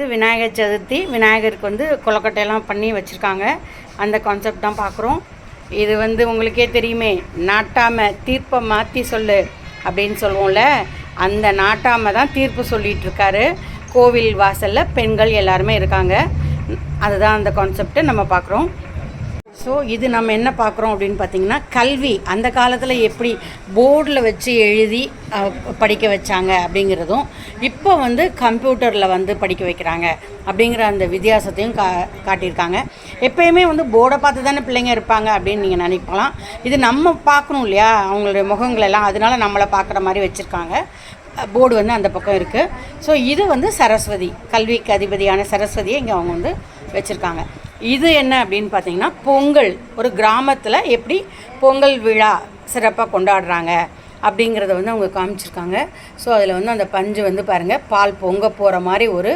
வந்து விநாயகர் சதுர்த்தி விநாயகருக்கு வந்து கொலக்கட்டையெல்லாம் பண்ணி வச்சுருக்காங்க. அந்த கான்செப்ட் தான் பார்க்குறோம் இது வந்து உங்களுக்கே தெரியுமே நாட்டாம தீர்ப்பை மாற்றி சொல்லு அப்படின்னு சொல்லுவோம்ல அந்த நாட்டாம தான் தீர்ப்பு சொல்லிகிட்ருக்காரு கோவில் வாசலில் பெண்கள் எல்லாருமே இருக்காங்க. அதுதான் அந்த கான்செப்டை நம்ம பார்க்குறோம் ஸோ இது நம்ம என்ன பார்க்குறோம் அப்படின்னு பார்த்தீங்கன்னா கல்வி. அந்த காலத்தில் எப்படி போர்டில் வச்சு எழுதி படிக்க வச்சாங்க அப்படிங்கிறதும் இப்போ வந்து கம்ப்யூட்டரில் வந்து படிக்க வைக்கிறாங்க அப்படிங்கிற அந்த வித்தியாசத்தையும் கா காட்டியிருக்காங்க. எப்பயுமே வந்து போர்டை பார்த்து தானே பிள்ளைங்க இருப்பாங்க அப்படின்னு நீங்கள் நினைக்கலாம். இது நம்ம பார்க்கணும் இல்லையா? அவங்களுடைய முகங்களெல்லாம் அதனால நம்மளை பார்க்குற மாதிரி வச்சுருக்காங்க. போர்டு வந்து அந்த பக்கம் இருக்குது ஸோ இது வந்து சரஸ்வதி கல்விக்கு அதிபதியான சரஸ்வதியை இங்கே அவங்க வந்து வச்சுருக்காங்க. இது என்ன அப்படின்னு பார்த்தீங்கன்னா பொங்கல். ஒரு கிராமத்தில் எப்படி பொங்கல் விழா சிறப்பாக கொண்டாடுறாங்க அப்படிங்கிறத வந்து அவங்க காமிச்சிருக்காங்க. ஸோ அதில் வந்து அந்த பஞ்சு வந்து பாருங்கள் பால் பொங்க போகிற மாதிரி ஒரு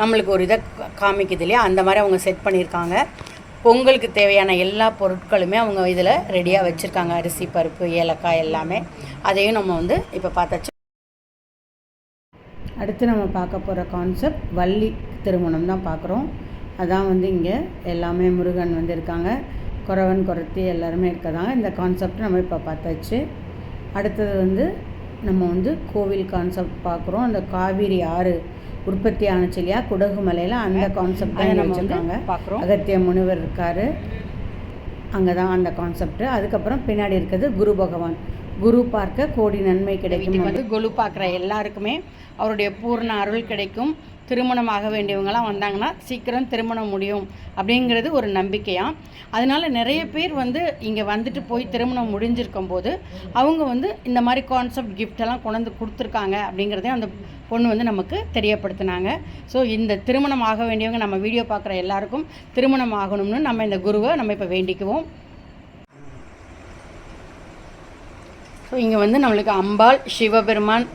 நம்மளுக்கு ஒரு இதை காமிக்குது இல்லையா? அந்த மாதிரி அவங்க செட் பண்ணியிருக்காங்க. பொங்கலுக்கு தேவையான எல்லா பொருட்களுமே அவங்க இதில் ரெடியாக வச்சுருக்காங்க. அரிசி பருப்பு ஏலக்காய் எல்லாமே. அதையும் நம்ம வந்து இப்போ பார்த்தாச்சு. அடுத்து நம்ம பார்க்க போகிற கான்செப்ட் வள்ளி திருமணம் தான் பார்க்குறோம். அதான் வந்து இங்கே எல்லாமே முருகன் வந்து இருக்காங்க. குறவன் குறத்தி எல்லாருமே இருக்கதாங்க. இந்த கான்செப்ட் நம்ம இப்போ பார்த்தாச்சு. அடுத்தது வந்து நம்ம வந்து கோவில் கான்செப்ட் பார்க்குறோம். அந்த காவிரி ஆறு உற்பத்தி ஆணுச்சு இல்லையா? குடகு மலையில் அந்த கான்செப்ட் தான் வச்சுருக்காங்க. பார்க்குறோம். அகத்திய முனிவர் இருக்கார். அங்கே தான் அந்த கான்செப்ட் அதுக்கப்புறம் பின்னாடி இருக்கிறது குரு பகவான். குரு பார்க்க கோடி நன்மை கிடைக்கும். வந்து குரு பார்க்குற எல்லாருக்குமே அவருடைய பூர்ண அருள் கிடைக்கும். திருமணம் ஆக வேண்டியவங்களாம் வந்தாங்கன்னா சீக்கிரம் திருமணம் முடியும் அப்படிங்கிறது ஒரு நம்பிக்கையாக அதனால நிறைய பேர் வந்து இங்கே வந்துட்டு போய் திருமணம் முடிஞ்சிருக்கும் போது அவங்க வந்து இந்த மாதிரி கான்செப்ட் கிஃப்டெல்லாம் கொண்டு வந்து கொடுத்துருக்காங்க அப்படிங்கிறதையும் அந்த பொண்ணு வந்து நமக்கு தெரியப்படுத்தினாங்க. ஸோ இந்த திருமணம் ஆக வேண்டியவங்க நம்ம வீடியோ பார்க்குற எல்லாருக்கும் திருமணம் ஆகணும்னு நம்ம இந்த குருவை நம்ம இப்போ வேண்டிக்குவோம். ஸோ இங்கே வந்து நம்மளுக்கு அம்பாள் சிவபெருமான்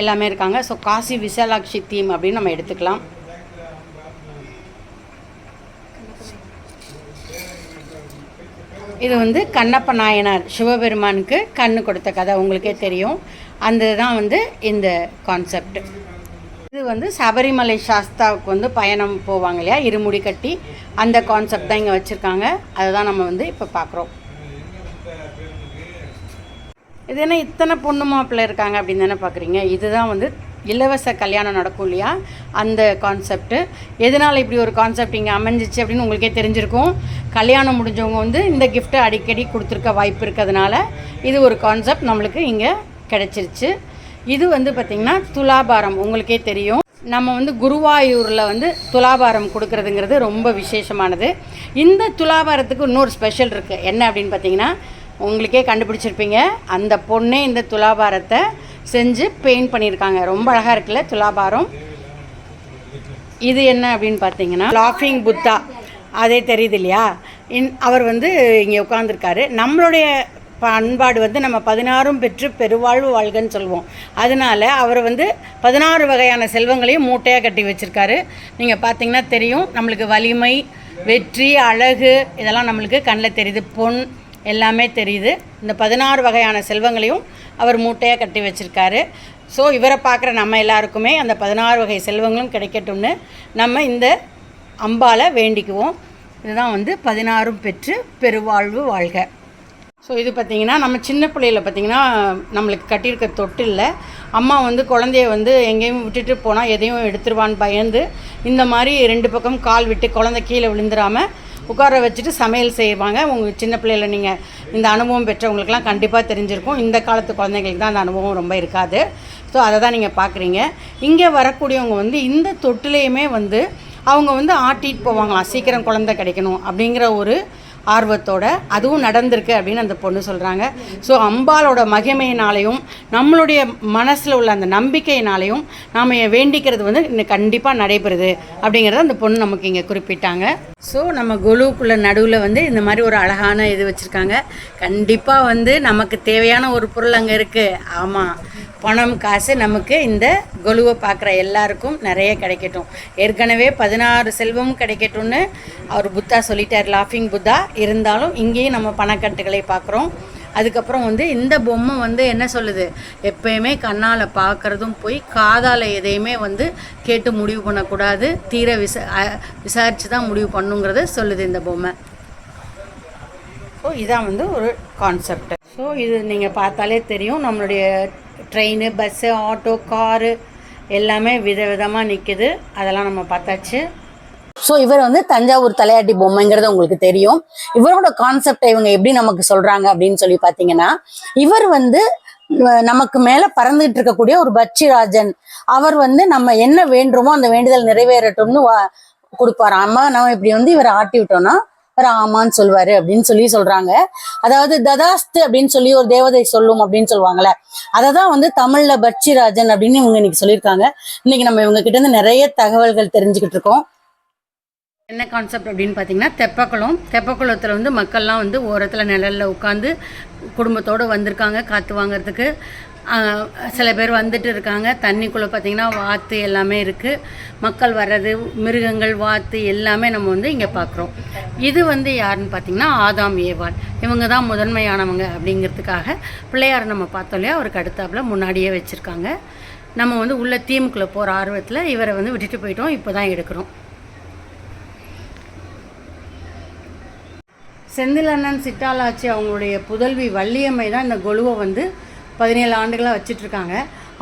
எல்லாமே இருக்காங்க. ஸோ காசி விசாலாட்சி தீம் அப்படின்னு நம்ம எடுத்துக்கலாம். இது வந்து கண்ணப்ப நாயனார் சிவபெருமானுக்கு கண்ணு கொடுத்த கதை. உங்களுக்கே தெரியும். அந்த தான் வந்து இந்த கான்செப்ட் இது வந்து சபரிமலை சாஸ்தாவுக்கு வந்து பயணம் போவாங்க இல்லையா? இருமுடி கட்டி. அந்த கான்செப்ட் தான் இங்கே வச்சுருக்காங்க. அதை தான் நம்ம வந்து இப்போ பார்க்குறோம். இது என்ன இத்தனை பொண்ணு மாப்பிள்ளை இருக்காங்க அப்படின்னு தானே பார்க்குறீங்க? இதுதான் வந்து இலவச கல்யாணம் நடக்கும் இல்லையா? அந்த கான்செப்ட்டு எதனால் இப்படி ஒரு கான்செப்ட் இங்கே அமைஞ்சிச்சு அப்படின்னு உங்களுக்கே தெரிஞ்சிருக்கும். கல்யாணம் முடிஞ்சவங்க வந்து இந்த கிஃப்ட்டை அடிக்கடி கொடுத்துருக்க வாய்ப்பு இருக்கிறதுனால இது ஒரு கான்செப்ட் நம்மளுக்கு இங்கே கிடச்சிருச்சு. இது வந்து பார்த்திங்கன்னா துலாபாரம். உங்களுக்கே தெரியும். நம்ம வந்து குருவாயூரில் வந்து துலாபாரம் கொடுக்கறதுங்கிறது ரொம்ப விசேஷமானது. இந்த துலாபாரத்துக்கு இன்னொரு ஸ்பெஷல் இருக்குது என்ன அப்படின்னு பார்த்தீங்கன்னா உங்களுக்கே கண்டுபிடிச்சிருப்பீங்க. அந்த பொண்ணே இந்த துலாபாரத்தை செஞ்சு பெயிண்ட் பண்ணியிருக்காங்க. ரொம்ப அழகாக இருக்குல்ல துலாபாரம்? இது என்ன அப்படின்னு பார்த்தீங்கன்னா லாஃபிங் புத்தா அதே தெரியுது இல்லையா? இன் அவர் வந்து இங்கே உட்காந்துருக்காரு நம்மளுடைய பண்பாடு வந்து நம்ம பதினாறும் பெற்று பெருவாழ்வு வாழ்கன்னு சொல்லுவோம். அதனால அவர் வந்து பதினாறு வகையான செல்வங்களையும் மூட்டையாக கட்டி வச்சுருக்காரு. நீங்கள் பார்த்தீங்கன்னா தெரியும் நம்மளுக்கு வலிமை வெற்றி அழகு இதெல்லாம் நம்மளுக்கு கண்ணில் தெரியுது. பொன் எல்லாமே தெரியுது. இந்த பதினாறு வகையான செல்வங்களையும் அவர் மூட்டையாக கட்டி வச்சுருக்காரு. ஸோ இவரை பார்க்குற நம்ம எல்லாருக்குமே அந்த பதினாறு வகை செல்வங்களும் கிடைக்கட்டும்னு நம்ம இந்த அம்பால வேண்டிக்குவோம். இதுதான் வந்து பதினாறும் பெற்று பெருவாழ்வு வாழ்க. ஸோ இது பார்த்திங்கன்னா நம்ம சின்ன பிள்ளையில் பார்த்திங்கன்னா நம்மளுக்கு கட்டியிருக்க தொட்டில் அம்மா வந்து குழந்தைய வந்து எங்கேயும் விட்டுட்டு போனால் எதையும் எடுத்துருவான்னு பயந்து இந்த மாதிரி ரெண்டு பக்கம் கால் விட்டு குழந்தை கீழே விழுந்துடாமல் உட்கார வச்சுட்டு சமையல் செய்வாங்க. உங்கள் சின்ன பிள்ளையில நீங்கள் இந்த அனுபவம் பெற்றவங்களுக்குலாம் கண்டிப்பாக தெரிஞ்சிருக்கும். இந்த காலத்து குழந்தைங்களுக்கு தான் அந்த அனுபவம் ரொம்ப இருக்காது. ஸோ அதை தான் நீங்கள் பார்க்குறீங்க இங்கே வரக்கூடியவங்க வந்து இந்த தொட்டிலையுமே வந்து அவங்க வந்து ஆட்டிட்டு போவாங்களாம். சீக்கிரம் குழந்தை கிடைக்கணும் அப்படிங்கிற ஒரு ஆர்வத்தோட அதுவும் நடந்திருக்கு அப்படின்னு அந்த பொண்ணு சொல்கிறாங்க ஸோ அம்பாலோட மகிமையினாலையும் நம்மளுடைய மனசில் உள்ள அந்த நம்பிக்கையினாலையும் நாம் வேண்டிக்கிறது வந்து இன்னும் கண்டிப்பாக நடைபெறுது அப்படிங்கிறத அந்த பொண்ணு நமக்கு இங்கே குறிப்பிட்டாங்க. ஸோ நம்ம குழுவுக்குள்ள நடுவில் வந்து இந்த மாதிரி ஒரு அழகான இது வச்சுருக்காங்க. கண்டிப்பாக வந்து நமக்கு தேவையான ஒரு பொருள் அங்கே இருக்குது ஆமாம் பணம் காசு நமக்கு இந்த கொலுவை பார்க்குற எல்லாருக்கும் நிறைய கிடைக்கட்டும். ஏற்கனவே பதினாறு செல்வமும் கிடைக்கட்டும்னு அவர் புத்தா சொல்லிட்டார் லாஃபிங் புத்தா. இருந்தாலும் இங்கேயும் நம்ம பணக்கட்டுகளை பார்க்குறோம். அதுக்கப்புறம் வந்து இந்த பொம்மை வந்து என்ன சொல்லுது? எப்பயுமே கண்ணால் பார்க்குறதும் போய் காதால் எதையுமே வந்து கேட்டு முடிவு பண்ணக்கூடாது. தீர விசா விசாரித்து தான் முடிவு பண்ணுங்கிறத சொல்லுது இந்த பொம்மை. ஸோ இதான் வந்து ஒரு கான்செப்ட் ஸோ இது நீங்கள் பார்த்தாலே தெரியும். நம்மளுடைய ட்ரெயின் பஸ்ஸு ஆட்டோ காரு எல்லாமே விதவிதமாக நிற்குது அதெல்லாம் நம்ம பார்த்தாச்சு. ஸோ இவர் வந்து தஞ்சாவூர் தலையாட்டி பொம்மைங்கிறது உங்களுக்கு தெரியும். இவரோட கான்செப்டை இவங்க எப்படி நமக்கு சொல்றாங்க அப்படின்னு சொல்லி பார்த்தீங்கன்னா இவர் வந்து நமக்கு மேல பறந்துகிட்டு இருக்கக்கூடிய ஒரு பட்சிராஜன். அவர் வந்து நம்ம என்ன வேண்டுமோ அந்த வேண்டுதல் நிறைவேறட்டும்னு வா- கொடுப்பாரு அம்மா நம்ம இப்படி வந்து இவரை ஆட்டி விட்டோம்னா ராமான்னு சொல்வாரு அப்படின்னு சொல்லி சொல்றாங்க. அதாவது ததாஸ்து அப்படின்னு சொல்லி ஒரு தேவதை சொல்லும் அப்படின்னு சொல்லுவாங்கல்ல. அதை தான் வந்து தமிழ்ல பட்சிராஜன் அப்படின்னு இவங்க இன்னைக்கு சொல்லியிருக்காங்க. இன்னைக்கு நம்ம இவங்க கிட்ட இருந்து நிறைய தகவல்கள் தெரிஞ்சுக்கிட்டு இருக்கோம். என்ன கான்செப்ட் அப்படின்னு பார்த்தீங்கன்னா தெப்பக்குளம். தெப்பக்குளத்தில் வந்து மக்கள்லாம் வந்து ஓரத்தில் நிழலில் உட்காந்து குடும்பத்தோடு வந்திருக்காங்க காற்று வாங்கிறதுக்கு. சில பேர் வந்துட்டு இருக்காங்க. தண்ணிக்குள்ளே பார்த்தீங்கன்னா வாத்து எல்லாமே இருக்குது மக்கள் வர்றது மிருகங்கள் வாத்து எல்லாமே நம்ம வந்து இங்கே பார்க்குறோம் இது வந்து யாருன்னு பார்த்தீங்கன்னா ஆதாம் ஏவாள். இவங்க தான் முதன்மையானவங்க அப்படிங்கிறதுக்காக பிள்ளையார் நம்ம பார்த்தோம் இல்லையா? அவருக்கு அடுத்தாப்பில் முன்னாடியே வச்சுருக்காங்க. நம்ம வந்து உள்ள தீமுக்குள்ளே போகிற ஆர்வத்தில் இவரை வந்து விட்டுட்டு போயிட்டோம். இப்போ தான் எடுக்கிறோம் செந்திலண்ணன் சிட்டாலாச்சி அவங்களுடைய புதல்வி வள்ளியம்மை தான் இந்த கொலுவை வந்து பதினேழு ஆண்டுகளாக வச்சிட்ருக்காங்க.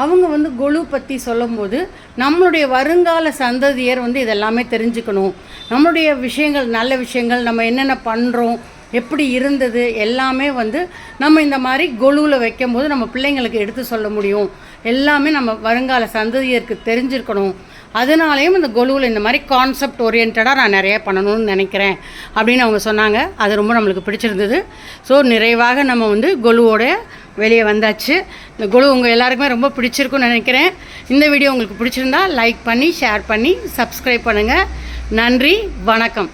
அவங்க வந்து கொலு பற்றி சொல்லும்போது நம்மளுடைய வருங்கால சந்ததியர் வந்து இதெல்லாமே தெரிஞ்சுக்கணும். நம்மளுடைய விஷயங்கள் நல்ல விஷயங்கள் நம்ம என்னென்ன பண்ணுறோம் எப்படி இருந்தது எல்லாமே வந்து நம்ம இந்த மாதிரி கொலுவில் வைக்கும்போது நம்ம பிள்ளைங்களுக்கு எடுத்து சொல்ல முடியும். எல்லாமே நம்ம வருங்கால சந்ததியருக்கு தெரிஞ்சிருக்கணும். அதனாலேயும் இந்த கொலுவில் இந்த மாதிரி கான்செப்ட் ஓரியன்டாக நான் நிறைய பண்ணணும்னு நினைக்கிறேன் அப்படின்னு அவங்க சொன்னாங்க. அது ரொம்ப நம்மளுக்கு பிடிச்சிருந்தது. ஸோ நிறைவாக நம்ம வந்து கொலுவோட வெளியே வந்தாச்சு. இந்த குழு உங்கள் எல்லாருக்குமே ரொம்ப பிடிச்சிருக்குன்னு நினைக்கிறேன். இந்த வீடியோ உங்களுக்கு பிடிச்சிருந்தா லைக் பண்ணி ஷேர் பண்ணி சப்ஸ்கிரைப் பண்ணுங்கள் நன்றி வணக்கம்.